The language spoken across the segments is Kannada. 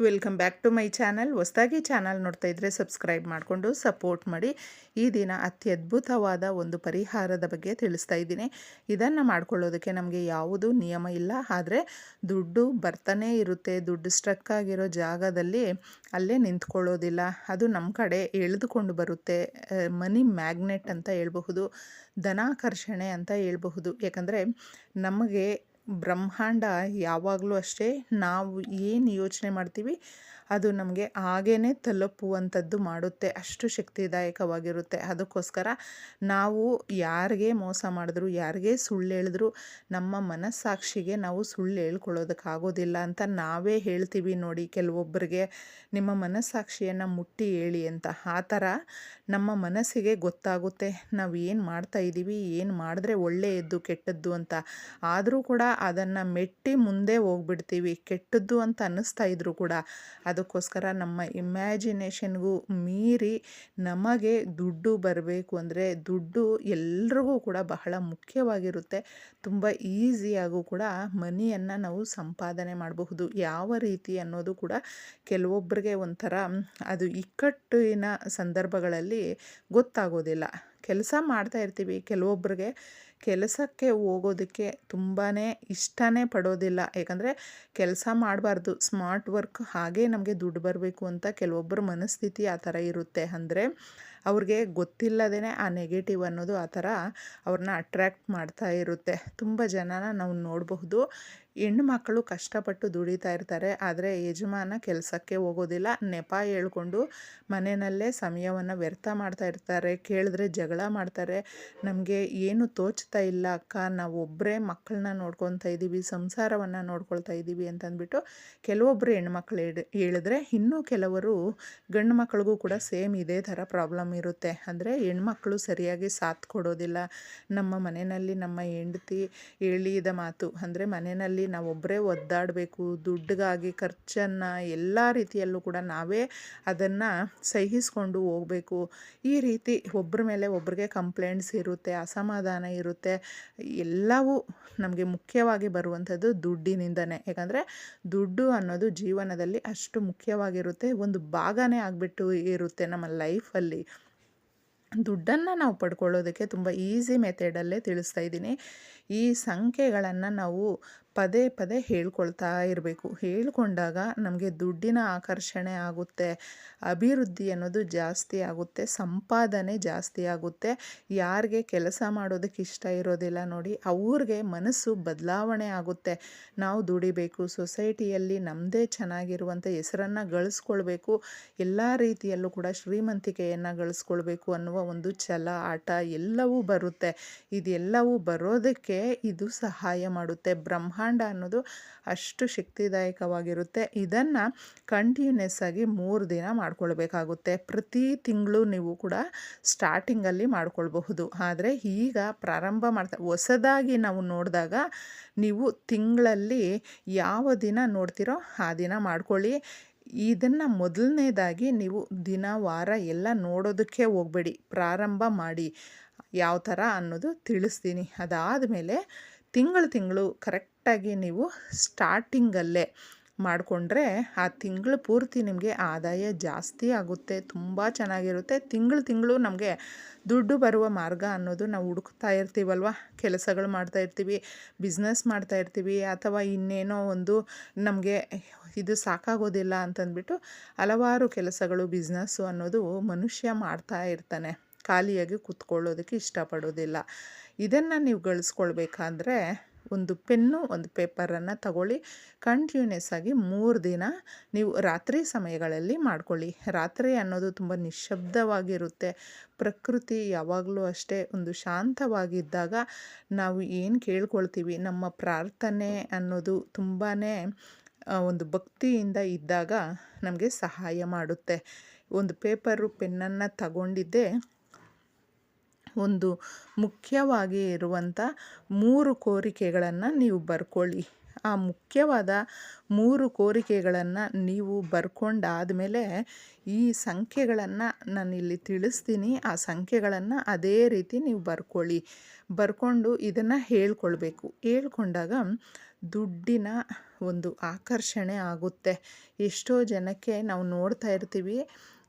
Welcome back to my channel. ಹೊಸದಾಗಿ ಚಾನಲ್ ನೋಡ್ತಾ ಇದ್ದರೆ ಸಬ್ಸ್ಕ್ರೈಬ್ ಮಾಡಿಕೊಂಡು ಸಪೋರ್ಟ್ ಮಾಡಿ. ಈ ದಿನ ಅತ್ಯದ್ಭುತವಾದ ಒಂದು ಪರಿಹಾರದ ಬಗ್ಗೆ ತಿಳಿಸ್ತಾ ಇದ್ದೀನಿ. ಇದನ್ನು ಮಾಡ್ಕೊಳ್ಳೋದಕ್ಕೆ ನಮಗೆ ಯಾವುದೂ ನಿಯಮ ಇಲ್ಲ. ಆದರೆ ದುಡ್ಡು ಬರ್ತಾನೇ ಇರುತ್ತೆ. ದುಡ್ಡು ಸ್ಟ್ರಕ್ ಆಗಿರೋ ಜಾಗದಲ್ಲಿ ಅಲ್ಲೇ ನಿಂತ್ಕೊಳ್ಳೋದಿಲ್ಲ. ಅದು ನಮ್ಮ ಕಡೆ ಎಳೆದುಕೊಂಡು ಬರುತ್ತೆ. ಮನಿ ಮ್ಯಾಗ್ನೆಟ್ ಅಂತ ಹೇಳ್ಬಹುದು. ಧನಾಕರ್ಷಣೆ ಅಂತ ಹೇಳ್ಬಹುದು. ಯಾಕಂದರೆ ನಮಗೆ ಬ್ರಹ್ಮಾಂಡ ಯಾವಾಗಲೂ ಅಷ್ಟೇ ನಾವು ಏನು ಯೋಚನೆ ಮಾಡ್ತೀವಿ, ಅದು ನಮಗೆ ಹಾಗೇ ತಲುಪುವಂಥದ್ದು ಮಾಡುತ್ತೆ. ಅಷ್ಟು ಶಕ್ತಿದಾಯಕವಾಗಿರುತ್ತೆ. ಅದಕ್ಕೋಸ್ಕರ ನಾವು ಯಾರಿಗೆ ಮೋಸ ಮಾಡಿದ್ರು, ಯಾರಿಗೆ ಸುಳ್ಳು ಹೇಳಿದ್ರು, ನಮ್ಮ ಮನಸ್ಸಾಕ್ಷಿಗೆ ನಾವು ಸುಳ್ಳು ಹೇಳ್ಕೊಳ್ಳೋದಕ್ಕಾಗೋದಿಲ್ಲ ಅಂತ ನಾವೇ ಹೇಳ್ತೀವಿ ನೋಡಿ ಕೆಲವೊಬ್ಬರಿಗೆ. ನಿಮ್ಮ ಮನಸ್ಸಾಕ್ಷಿಯನ್ನು ಮುಟ್ಟಿ ಹೇಳಿ ಅಂತ. ಆ ಥರ ನಮ್ಮ ಮನಸ್ಸಿಗೆ ಗೊತ್ತಾಗುತ್ತೆ. ನಾವು ಏನು ಮಾಡ್ತಾ ಇದ್ದೀವಿ ಏನು ಮಾಡಿದ್ರೆ ಒಳ್ಳೆಯದ್ದು, ಕೆಟ್ಟದ್ದು ಅಂತ. ಆದರೂ ಕೂಡ ಅದನ್ನು ಮೆಟ್ಟಿ ಮುಂದೆ ಹೋಗ್ಬಿಡ್ತೀವಿ. ಕೆಟ್ಟದ್ದು ಅಂತ ಅನ್ನಿಸ್ತಾ ಇದ್ರು ಕೂಡ. ಅದಕ್ಕೋಸ್ಕರ ನಮ್ಮ ಇಮ್ಯಾಜಿನೇಷನ್ಗೂ ಮೀರಿ ನಮಗೆ ದುಡ್ಡು ಬರಬೇಕು ಅಂದರೆ ದುಡ್ಡು ಎಲ್ರಿಗೂ ಕೂಡ ಬಹಳ ಮುಖ್ಯವಾಗಿರುತ್ತೆ. ತುಂಬ ಈಸಿಯಾಗೂ ಕೂಡ ಮನಿಯನ್ನು ನಾವು ಸಂಪಾದನೆ ಮಾಡಬಹುದು. ಯಾವ ರೀತಿ ಅನ್ನೋದು ಕೂಡ ಕೆಲವೊಬ್ಬರಿಗೆ ಒಂಥರ ಅದು ಇಕ್ಕಟ್ಟಿನ ಸಂದರ್ಭಗಳಲ್ಲಿ ಗೊತ್ತಾಗೋದಿಲ್ಲ. ಕೆಲಸ ಮಾಡ್ತಾ ಇರ್ತೀವಿ. ಕೆಲವೊಬ್ಬರಿಗೆ ಕೆಲಸಕ್ಕೆ ಹೋಗೋದಕ್ಕೆ ತುಂಬಾ ಇಷ್ಟನೇ ಪಡೋದಿಲ್ಲ. ಯಾಕಂದರೆ ಕೆಲಸ ಮಾಡಬಾರ್ದು, ಸ್ಮಾರ್ಟ್ ವರ್ಕ್ ಹಾಗೆ ನಮಗೆ ದುಡ್ಡು ಬರಬೇಕು ಅಂತ ಕೆಲವೊಬ್ಬರ ಮನಸ್ಥಿತಿ ಆ ಥರ ಇರುತ್ತೆ. ಅಂದರೆ ಅವ್ರಿಗೆ ಗೊತ್ತಿಲ್ಲದೇ ಆ ನೆಗೆಟಿವ್ ಅನ್ನೋದು ಆ ಥರ ಅವ್ರನ್ನ ಅಟ್ರ್ಯಾಕ್ಟ್ ಮಾಡ್ತಾ ಇರುತ್ತೆ. ತುಂಬ ಜನನ ನಾವು ನೋಡಬಹುದು. ಹೆಣ್ಣು ಮಕ್ಕಳು ಕಷ್ಟಪಟ್ಟು ದುಡಿತಾ ಇರ್ತಾರೆ, ಆದರೆ ಯಜಮಾನ ಕೆಲಸಕ್ಕೆ ಹೋಗೋದಿಲ್ಲ. ನೆಪ ಹೇಳ್ಕೊಂಡು ಮನೆಯಲ್ಲೇ ಸಮಯವನ್ನು ವ್ಯರ್ಥ ಮಾಡ್ತಾ ಇರ್ತಾರೆ, ಕೇಳಿದ್ರೆ ಜಗಳ ಮಾಡ್ತಾರೆ. ನಮಗೆ ಏನು ತೋಚ್ತಾ ಇಲ್ಲ, ಅಕ್ಕ. ನಾವು ಒಬ್ಬರೇ ಮಕ್ಕಳನ್ನ ನೋಡ್ಕೊತಾ ಇದ್ದೀವಿ ಸಂಸಾರವನ್ನು ನೋಡ್ಕೊಳ್ತಾ ಇದ್ದೀವಿ ಅಂತಂದ್ಬಿಟ್ಟು ಕೆಲವೊಬ್ಬರು ಹೆಣ್ಮಕ್ಳು ಹೇಳಿದ್ರೆ ಇನ್ನೂ ಕೆಲವರು ಗಂಡು ಮಕ್ಕಳಿಗೂ ಕೂಡ ಸೇಮ್ ಇದೇ ಥರ ಪ್ರಾಬ್ಲಮ್ ಇರುತ್ತೆ. ಅಂದರೆ ಹೆಣ್ಮಕ್ಳು ಸರಿಯಾಗಿ ಸಾಥ್ ಕೊಡೋದಿಲ್ಲ. ನಮ್ಮ ಮನೆಯಲ್ಲಿ ನಮ್ಮ ಹೆಂಡತಿ ಹೇಳಿದ ಮಾತು, ಅಂದರೆ ಮನೆಯಲ್ಲಿ ನಾವು ಒಬ್ಬರೇ ಒದ್ದಾಡಬೇಕು, ದುಡ್ಡಿಗಾಗಿ, ಖರ್ಚನ್ನು ಎಲ್ಲ ರೀತಿಯಲ್ಲೂ ಕೂಡ ನಾವೇ ಅದನ್ನು ಸಹಿಸಿಕೊಂಡು ಹೋಗಬೇಕು. ಈ ರೀತಿ ಒಬ್ಬರ ಮೇಲೆ ಒಬ್ಬರಿಗೆ ಕಂಪ್ಲೇಂಟ್ಸ್ ಇರುತ್ತೆ, ಅಸಮಾಧಾನ ಇರುತ್ತೆ, ಎಲ್ಲವೂ ನಮಗೆ ಮುಖ್ಯವಾಗಿ ಬರುವಂಥದ್ದು ದುಡ್ಡಿನಿಂದನೇ. ಯಾಕಂದರೆ ದುಡ್ಡು ಅನ್ನೋದು ಜೀವನದಲ್ಲಿ ಅಷ್ಟು ಮುಖ್ಯವಾಗಿರುತ್ತೆ, ಒಂದು ಭಾಗನೇ ಆಗಿಬಿಟ್ಟು ಇರುತ್ತೆ ನಮ್ಮ ಲೈಫಲ್ಲಿ. ದುಡ್ಡನ್ನು ನಾವು ಪಡ್ಕೊಳ್ಳೋದಕ್ಕೆ ತುಂಬ ಈಸಿ ಮೆಥಡಲ್ಲೇ ತಿಳಿಸ್ತಾ ಇದ್ದೀನಿ. ಈ ಸಂಖ್ಯೆಗಳನ್ನು ನಾವು ಪದೇ ಪದೇ ಹೇಳ್ಕೊಳ್ತಾ ಇರಬೇಕು. ಹೇಳ್ಕೊಂಡಾಗ ನಮಗೆ ದುಡ್ಡಿನ ಆಕರ್ಷಣೆ ಆಗುತ್ತೆ, ಅಭಿವೃದ್ಧಿ ಅನ್ನೋದು ಜಾಸ್ತಿ ಆಗುತ್ತೆ, ಸಂಪಾದನೆ ಜಾಸ್ತಿ ಆಗುತ್ತೆ. ಯಾರಿಗೆ ಕೆಲಸ ಮಾಡೋದಕ್ಕೆ ಇಷ್ಟ ಇರೋದಿಲ್ಲ ನೋಡಿ, ಅವ್ರಿಗೆ ಮನಸ್ಸು ಬದಲಾವಣೆ ಆಗುತ್ತೆ. ನಾವು ದುಡಿಬೇಕು, ಸೊಸೈಟಿಯಲ್ಲಿ ನಮ್ಮದೇ ಚೆನ್ನಾಗಿರುವಂಥ ಹೆಸರನ್ನು ಗಳಿಸ್ಕೊಳ್ಬೇಕು, ಎಲ್ಲ ರೀತಿಯಲ್ಲೂ ಕೂಡ ಶ್ರೀಮಂತಿಕೆಯನ್ನು ಗಳಿಸ್ಕೊಳ್ಬೇಕು ಅನ್ನುವ ಒಂದು ಛಲ, ಆಟ ಎಲ್ಲವೂ ಬರುತ್ತೆ. ಇದೆಲ್ಲವೂ ಬರೋದಕ್ಕೆ ಇದು ಸಹಾಯ ಮಾಡುತ್ತೆ. ಬ್ರಹ್ಮ ಬ್ರಹ್ಮಾಂಡ ಅನ್ನೋದು ಅಷ್ಟು ಶಕ್ತಿದಾಯಕವಾಗಿರುತ್ತೆ. ಇದನ್ನು ಕಂಟಿನ್ಯೂಸ್ ಆಗಿ ಮೂರು ದಿನ ಮಾಡ್ಕೊಳ್ಬೇಕಾಗುತ್ತೆ. ಪ್ರತಿ ತಿಂಗಳು ನೀವು ಕೂಡ ಸ್ಟಾರ್ಟಿಂಗಲ್ಲಿ ಮಾಡ್ಕೊಳ್ಬಹುದು. ಆದರೆ ಈಗ ಪ್ರಾರಂಭ ಮಾಡ್ತಾ, ಹೊಸದಾಗಿ ನಾವು ನೋಡಿದಾಗ ನೀವು ತಿಂಗಳಲ್ಲಿ ಯಾವ ದಿನ ನೋಡ್ತೀರೋ ಆ ದಿನ ಮಾಡ್ಕೊಳ್ಳಿ. ಇದನ್ನು ಮೊದಲನೇದಾಗಿ ನೀವು ದಿನ, ವಾರ ಎಲ್ಲ ನೋಡೋದಕ್ಕೆ ಹೋಗಬೇಡಿ. ಪ್ರಾರಂಭ ಮಾಡಿ. ಯಾವ ಥರ ಅನ್ನೋದು ತಿಳಿಸ್ತೀನಿ. ಅದಾದ ಮೇಲೆ ತಿಂಗಳು ತಿಂಗಳು ಕರೆಕ್ಟಾಗಿ ನೀವು ಸ್ಟಾರ್ಟಿಂಗಲ್ಲೇ ಮಾಡಿಕೊಂಡ್ರೆ ಆ ತಿಂಗಳು ಪೂರ್ತಿ ನಿಮಗೆ ಆದಾಯ ಜಾಸ್ತಿ ಆಗುತ್ತೆ, ತುಂಬ ಚೆನ್ನಾಗಿರುತ್ತೆ. ತಿಂಗಳು ತಿಂಗಳು ನಮಗೆ ದುಡ್ಡು ಬರುವ ಮಾರ್ಗ ಅನ್ನೋದು ನಾವು ಹುಡುಕ್ತಾ ಇರ್ತೀವಲ್ವ? ಕೆಲಸಗಳು ಮಾಡ್ತಾ ಇರ್ತೀವಿ ಬಿಸ್ನೆಸ್ ಮಾಡ್ತಾ ಇರ್ತೀವಿ, ಅಥವಾ ಇನ್ನೇನೋ ಒಂದು ನಮಗೆ ಇದು ಸಾಕಾಗೋದಿಲ್ಲ ಅಂತಂದ್ಬಿಟ್ಟು ಹಲವಾರು ಕೆಲಸಗಳು ಬಿಸ್ನೆಸ್ಸು ಅನ್ನೋದು ಮನುಷ್ಯ ಮಾಡ್ತಾ ಇರ್ತಾನೆ. ಖಾಲಿಯಾಗಿ ಕೂತ್ಕೊಳ್ಳೋದಕ್ಕೆ ಇಷ್ಟಪಡೋದಿಲ್ಲ. ಇದನ್ನು ನೀವು ಗಳಿಸ್ಕೊಳ್ಬೇಕಾದ್ರೆ ಒಂದು ಪೆನ್ನು, ಒಂದು ಪೇಪರನ್ನು ತಗೊಳ್ಳಿ. ಕಂಟಿನ್ಯೂಸ್ ಆಗಿ ಮೂರು ದಿನ ನೀವು ರಾತ್ರಿ ಸಮಯಗಳಲ್ಲಿ ಮಾಡ್ಕೊಳ್ಳಿ. ರಾತ್ರಿ ಅನ್ನೋದು ತುಂಬ ನಿಶ್ಶಬ್ದವಾಗಿರುತ್ತೆ. ಪ್ರಕೃತಿ ಯಾವಾಗಲೂ ಅಷ್ಟೇ ಒಂದು ಶಾಂತವಾಗಿದ್ದಾಗ ನಾವು ಏನು ಕೇಳ್ಕೊಳ್ತೀವಿ? ನಮ್ಮ ಪ್ರಾರ್ಥನೆ ಅನ್ನೋದು ತುಂಬಾ ಒಂದು ಭಕ್ತಿಯಿಂದ ಇದ್ದಾಗ ನಮಗೆ ಸಹಾಯ ಮಾಡುತ್ತೆ. ಒಂದು ಪೇಪರು, ಪೆನ್ನನ್ನು ತಗೊಂಡಿದ್ದೆ ಒಂದು ಮುಖ್ಯವಾಗಿ ಇರುವಂಥ ಮೂರು ಕೋರಿಕೆಗಳನ್ನು ನೀವು ಬರ್ಕೊಳ್ಳಿ. ಆ ಮುಖ್ಯವಾದ ಮೂರು ಕೋರಿಕೆಗಳನ್ನು ನೀವು ಬರ್ಕೊಂಡಾದಮೇಲೆ ಈ ಸಂಖ್ಯೆಗಳನ್ನು ನಾನಿಲ್ಲಿ ತಿಳಿಸ್ತೀನಿ. ಆ ಸಂಖ್ಯೆಗಳನ್ನು ಅದೇ ರೀತಿ ನೀವು ಬರ್ಕೊಳ್ಳಿ. ಬರ್ಕೊಂಡು ಇದನ್ನು ಹೇಳ್ಕೊಳ್ಬೇಕು. ಹೇಳ್ಕೊಂಡಾಗ ದುಡ್ಡಿನ ಒಂದು ಆಕರ್ಷಣೆ ಆಗುತ್ತೆ. ಎಷ್ಟೋ ಜನಕ್ಕೆ ನಾವು ನೋಡ್ತಾ ಇರ್ತೀವಿ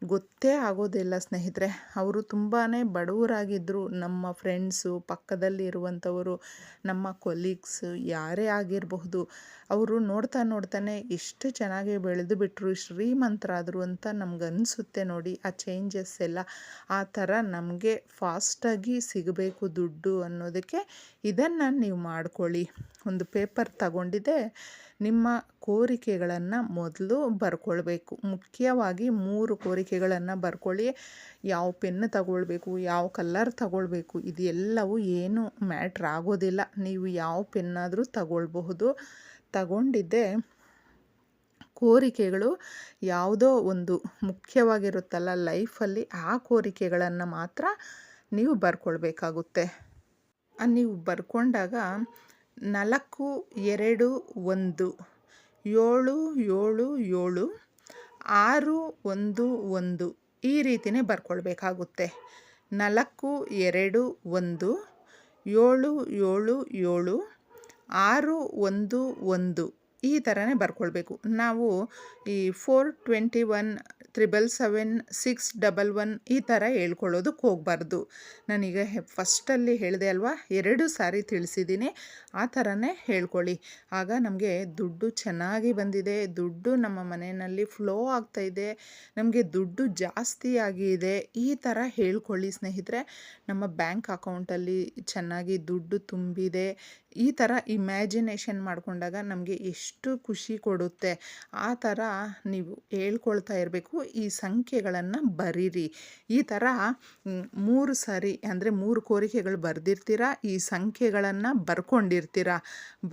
ಗೊತ್ತೇ ಆಗೋದಿಲ್ಲ ಸ್ನೇಹಿತರೆ. ಅವರು ತುಂಬಾ ಬಡವರಾಗಿದ್ದರು ನಮ್ಮ ಫ್ರೆಂಡ್ಸು ಪಕ್ಕದಲ್ಲಿ ಇರುವಂಥವರು ನಮ್ಮ ಕೊಲೀಗ್ಸ್ ಯಾರೇ ಆಗಿರಬಹುದು, ಅವರು ನೋಡ್ತಾ ನೋಡ್ತಾನೆ ಎಷ್ಟು ಚೆನ್ನಾಗಿ ಬೆಳೆದು ಬಿಟ್ಟರು ಶ್ರೀಮಂತರಾದರು ಅಂತ ನಮಗನ್ಸುತ್ತೆ ನೋಡಿ ಆ ಚೇಂಜಸ್ ಎಲ್ಲ. ಆ ಥರ ನಮಗೆ ಫಾಸ್ಟಾಗಿ ಸಿಗಬೇಕು ದುಡ್ಡು ಅನ್ನೋದಕ್ಕೆ ಇದನ್ನು ನೀವು ಮಾಡ್ಕೊಳ್ಳಿ. ಒಂದು ಪೇಪರ್ ತಗೊಂಡಿದ್ದೆ. ನಿಮ್ಮ ಕೋರಿಕೆಗಳನ್ನು ಮೊದಲು ಬರ್ಕೊಳ್ಬೇಕು. ಮುಖ್ಯವಾಗಿ ಮೂರು ಕೋರಿಕೆಗಳನ್ನು ಬರ್ಕೊಳ್ಳಿ. ಯಾವ ಪೆನ್ ತಗೊಳ್ಬೇಕು, ಯಾವ ಕಲರ್ ತಗೊಳ್ಬೇಕು, ಇದೆಲ್ಲವೂ ಏನು ಮ್ಯಾಟ್ರ್ ಆಗೋದಿಲ್ಲ. ನೀವು ಯಾವ ಪೆನ್ನಾದರೂ ತಗೊಳ್ಬಹುದು. ತಗೊಂಡಿದ್ದೆ ಕೋರಿಕೆಗಳು ಯಾವುದೋ ಒಂದು ಮುಖ್ಯವಾಗಿರುತ್ತಲ್ಲ ಲೈಫಲ್ಲಿ ಆ ಕೋರಿಕೆಗಳನ್ನು ಮಾತ್ರ ನೀವು ಬರ್ಕೊಳ್ಬೇಕಾಗುತ್ತೆ. ನೀವು ಬರ್ಕೊಂಡಾಗ ನಾಲ್ಕು, ಎರಡು, ಒಂದು. ಏಳು ಏಳು ಏಳು. ಆರು, ಒಂದು ಒಂದು. ಈ ರೀತಿಯೇ ಬರ್ಕೊಳ್ಬೇಕಾಗುತ್ತೆ. ನಾಲ್ಕು, ಎರಡು, ಒಂದು. ಏಳು ಏಳು ಏಳು. ಆರು, ಒಂದು ಒಂದು. ಈ ಥರನೇ ಬರ್ಕೊಳ್ಬೇಕು. ನಾವು ಈ four twenty one, triple seven, six double one ಈ ಥರ ಹೇಳ್ಕೊಳ್ಳೋದಕ್ಕೆ ಹೋಗಬಾರ್ದು. ನಾನೀಗ ಫಸ್ಟಲ್ಲಿ ಹೇಳಿದೆ ಅಲ್ವಾ? ಎರಡು ಸಾರಿ ತಿಳಿಸಿದ್ದೀನಿ. ಆ ಥರನೇ ಹೇಳ್ಕೊಳ್ಳಿ. ಆಗ ನಮಗೆ ದುಡ್ಡು ಚೆನ್ನಾಗಿ ಬಂದಿದೆ. ದುಡ್ಡು ನಮ್ಮ ಮನೆಯಲ್ಲಿ ಫ್ಲೋ ಆಗ್ತಾ ಇದೆ. ನಮಗೆ ದುಡ್ಡು ಜಾಸ್ತಿ ಆಗಿದೆ. ಈ ಥರ ಹೇಳ್ಕೊಳ್ಳಿ ಸ್ನೇಹಿತರೆ. ನಮ್ಮ ಬ್ಯಾಂಕ್ ಅಕೌಂಟಲ್ಲಿ ಚೆನ್ನಾಗಿ ದುಡ್ಡು ತುಂಬಿದೆ. ಈ ಥರ ಇಮ್ಯಾಜಿನೇಷನ್ ಮಾಡಿಕೊಂಡಾಗ ನಮಗೆ ಎಷ್ಟು ಖುಷಿ ಕೊಡುತ್ತೆ. ಆ ಥರ ನೀವು ಹೇಳ್ಕೊಳ್ತಾ ಇರಬೇಕು. ಈ ಸಂಖ್ಯೆಗಳನ್ನು ಬರೀರಿ. ಈ ಥರ ಮೂರು ಸಾರಿ ಅಂದರೆ ಮೂರು ಕೋರಿಕೆಗಳು ಬರೆದಿರ್ತೀರ? ಈ ಸಂಖ್ಯೆಗಳನ್ನು ಬರ್ಕೊಂಡಿರ್ತೀರ?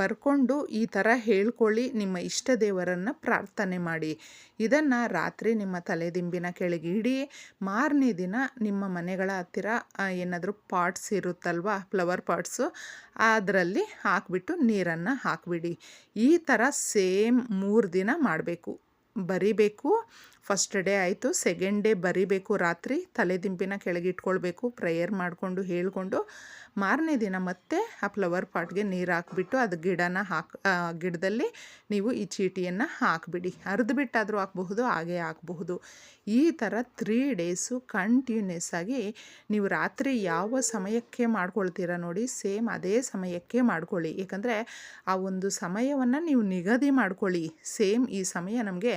ಬರ್ಕೊಂಡು ಈ ಥರ ಹೇಳ್ಕೊಳ್ಳಿ. ನಿಮ್ಮ ಇಷ್ಟ ದೇವರನ್ನು ಪ್ರಾರ್ಥನೆ ಮಾಡಿ. ಇದನ್ನು ರಾತ್ರಿ ನಿಮ್ಮ ತಲೆದಿಂಬಿನ ಕೆಳಗೆ ಇಡಿ. ಮಾರನೇ ದಿನ ನಿಮ್ಮ ಮನೆಗಳ ಹತ್ತಿರ ಏನಾದರೂ ಪಾಟ್ಸ್ ಇರುತ್ತಲ್ವ? ಫ್ಲವರ್ ಪಾಟ್ಸು, ಅದರಲ್ಲಿ ಹಾಕಿಬಿಟ್ಟು ನೀರನ್ನು ಹಾಕಿಬಿಡಿ. ಈ ಥರ ಸೇಮ್ ಮೂರು ದಿನ ಮಾಡಬೇಕು ಬರಿಬೇಕು. ಫಸ್ಟ್ ಡೇ ಆಯಿತು. ಸೆಕೆಂಡ್ ಡೇ ಬರಿಬೇಕು ರಾತ್ರಿ, ತಲೆದಿಂಪಿನ ಕೆಳಗೆ ಇಟ್ಕೊಳ್ಬೇಕು ಪ್ರೇಯರ್ ಮಾಡಿಕೊಂಡು, ಹೇಳಿಕೊಂಡು, ಮಾರನೇ ದಿನ ಮತ್ತೆ ಆ ಫ್ಲವರ್ ಪಾಟ್ಗೆ ನೀರು ಹಾಕ್ಬಿಟ್ಟು ಅದು ಗಿಡನ ಹಾಕಿ ಗಿಡದಲ್ಲಿ ನೀವು ಈ ಚೀಟಿಯನ್ನು ಹಾಕಿಬಿಡಿ. ಅರ್ಧ ಬಿಟ್ಟಾದರೂ ಹಾಕಬಹುದು, ಹಾಗೆ ಹಾಕಬಹುದು. ಈ ಥರ ತ್ರೀ ಡೇಸು ಕಂಟಿನ್ಯೂಸ್ ಆಗಿ ನೀವು ರಾತ್ರಿ ಯಾವ ಸಮಯಕ್ಕೆ ಮಾಡ್ಕೊಳ್ತೀರಾ ನೋಡಿ ಸೇಮ್ ಅದೇ ಸಮಯಕ್ಕೆ ಮಾಡ್ಕೊಳ್ಳಿ. ಏಕೆಂದರೆ ಆ ಒಂದು ಸಮಯವನ್ನು ನೀವು ನಿಗದಿ ಮಾಡ್ಕೊಳ್ಳಿ. ಸೇಮ್ ಈ ಸಮಯ ನಮಗೆ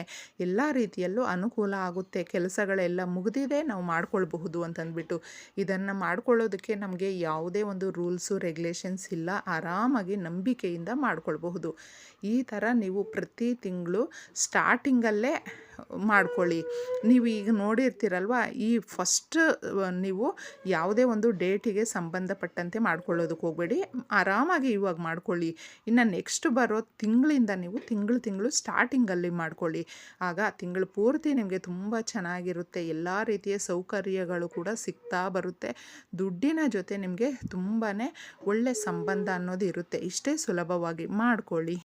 ಎಲ್ಲ ರೀತಿಯಲ್ಲೂ ಅನುಕೂಲ ಆಗುತ್ತೆ, ಕೆಲಸಗಳೆಲ್ಲ ಮುಗಿದಿದೆ, ನಾವು ಮಾಡ್ಕೊಳ್ಬಹುದು ಅಂತಂದ್ಬಿಟ್ಟು. ಇದನ್ನು ಮಾಡ್ಕೊಳ್ಳೋದಕ್ಕೆ ನಮಗೆ ಯಾವುದೇ ಒಂದು ರೂಲ್ಸು, ರೆಗ್ಯುಲೇಷನ್ಸ್ ಇಲ್ಲ. ಆರಾಮಾಗಿ ನಂಬಿಕೆಯಿಂದ ಮಾಡ್ಕೊಳ್ಬಹುದು. ಈ ಥರ ನೀವು ಪ್ರತಿ ತಿಂಗಳು ಸ್ಟಾರ್ಟಿಂಗಲ್ಲೇ ಮಾಡ್ಕೊಳ್ಳಿ. ನೀವು ಈಗ ನೋಡಿರ್ತೀರಲ್ವ, ಈ ಫಸ್ಟ್ ನೀವು ಯಾವುದೇ ಒಂದು ಡೇಟಿಗೆ ಸಂಬಂಧಪಟ್ಟಂತೆ ಮಾಡ್ಕೊಳ್ಳೋದಕ್ಕೆ ಹೋಗಬೇಡಿ. ಆರಾಮಾಗಿ ಇವಾಗ ಮಾಡ್ಕೊಳ್ಳಿ. ಇನ್ನು ನೆಕ್ಸ್ಟ್ ಬರೋ ತಿಂಗಳಿಂದ ನೀವು ತಿಂಗಳು ತಿಂಗಳು ಸ್ಟಾರ್ಟಿಂಗಲ್ಲಿ ಮಾಡ್ಕೊಳ್ಳಿ. ಆಗ ತಿಂಗಳು ಪೂರ್ತಿ ನಿಮಗೆ ತುಂಬ ಚೆನ್ನಾಗಿರುತ್ತೆ. ಎಲ್ಲ ರೀತಿಯ ಸೌಕರ್ಯಗಳು ಕೂಡ ಸಿಗ್ತಾ ಬರುತ್ತೆ. ದುಡ್ಡಿನ ಜೊತೆ ನಿಮಗೆ ತುಂಬಾ ಒಳ್ಳೆ ಸಂಬಂಧ ಅನ್ನೋದು ಇರುತ್ತೆ. ಇಷ್ಟೇ ಸುಲಭವಾಗಿ ಮಾಡ್ಕೊಳ್ಳಿ.